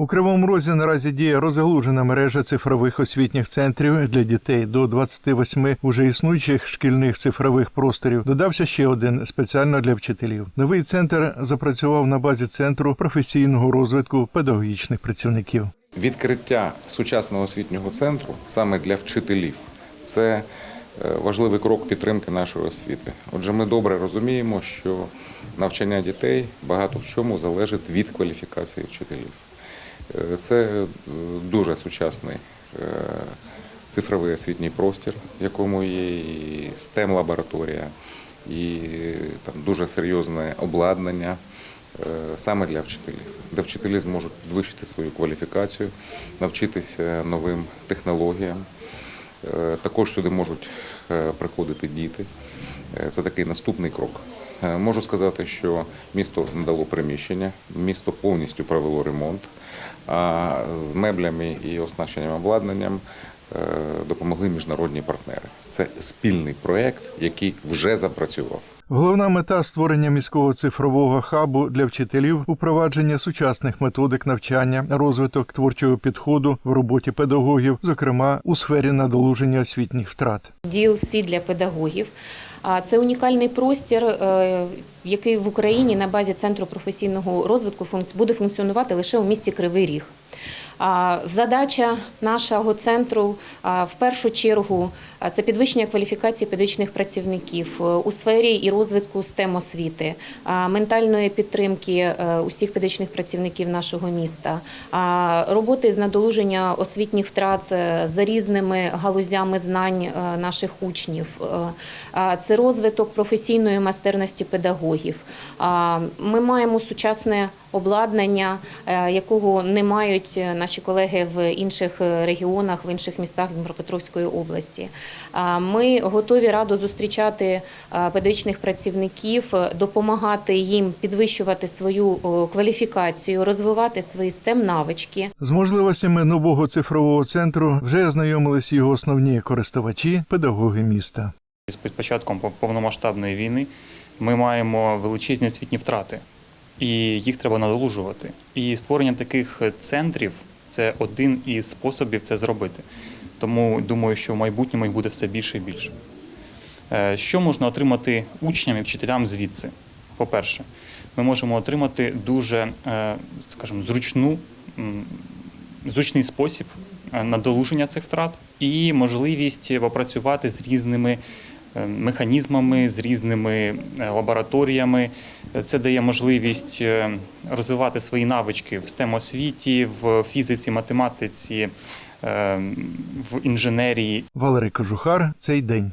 У Кривому Розі наразі діє розгалужена мережа цифрових освітніх центрів для дітей до 28 уже існуючих шкільних цифрових просторів. Додався ще один спеціально для вчителів. Новий центр запрацював на базі центру професійного розвитку педагогічних працівників. Відкриття сучасного освітнього центру саме для вчителів це е, важливий крок підтримки нашої освіти. Отже, ми добре розуміємо, що навчання дітей багато в чому залежить від кваліфікації вчителів. Е, Це е, дуже сучасний е, цифровий освітній простір, в якому є і STEM лабораторія, і там дуже серйозне обладнання саме для вчителів, де вчителі зможуть підвищити свою кваліфікацію, навчитися новим технологіям. Також сюди можуть приходити діти. Це такий наступний крок. Е, Можу сказати, що місто надало приміщення, місто повністю провело ремонт, а з меблями і оснащенням обладнанням е, допомогли міжнародні партнери. Це спільний проєкт, який вже запрацював. Головна мета створення міського цифрового хабу для вчителів упровадження сучасних методик навчання, розвиток творчого підходу в роботі педагогів, зокрема у сфері надолуження освітніх втрат. DLC для педагогів. А Це унікальний простір, е, який в Україні на базі центру професійного розвитку буде функціонувати лише у місті Кривий Ріг. Задача нашого центру в першу чергу це підвищення кваліфікації педагогічних працівників е, у сфері і розвитку STEM освіти, ментальної підтримки е, усіх педагогічних працівників нашого міста, роботи з надолуження освітніх втрат за різними галузями знань наших учнів. Це розвиток професійної майстерності педагогів. Ми маємо сучасне обладнання, е, якого не мають е, наші колеги в інших е, регіонах, в інших містах Дніпропетровської області. Ми готові радо зустрічати педагогічних працівників, допомагати їм підвищувати свою кваліфікацію, розвивати свої STEM навички. З можливостями нового цифрового центру вже ознайомились його основні користувачі, педагоги міста. З початком повномасштабної війни ми маємо величезні освітні втрати, і їх треба надолужувати. І створення таких центрів це один із способів це зробити. Тому думаю, що в майбутньому їх буде все більше і більше. Е, Що можна отримати учням і вчителям звідси? По-перше, ми можемо отримати дуже, е, скажімо, зручну, зручний спосіб е, надолуження цих втрат і можливість попрацювати з різними механізмами, з різними е, лабораторіями. Е, Це дає можливість е, розвивати свої навички в STEM освіті, в фізиці, математиці, е, в інженерії Валерій Кожухар цей день.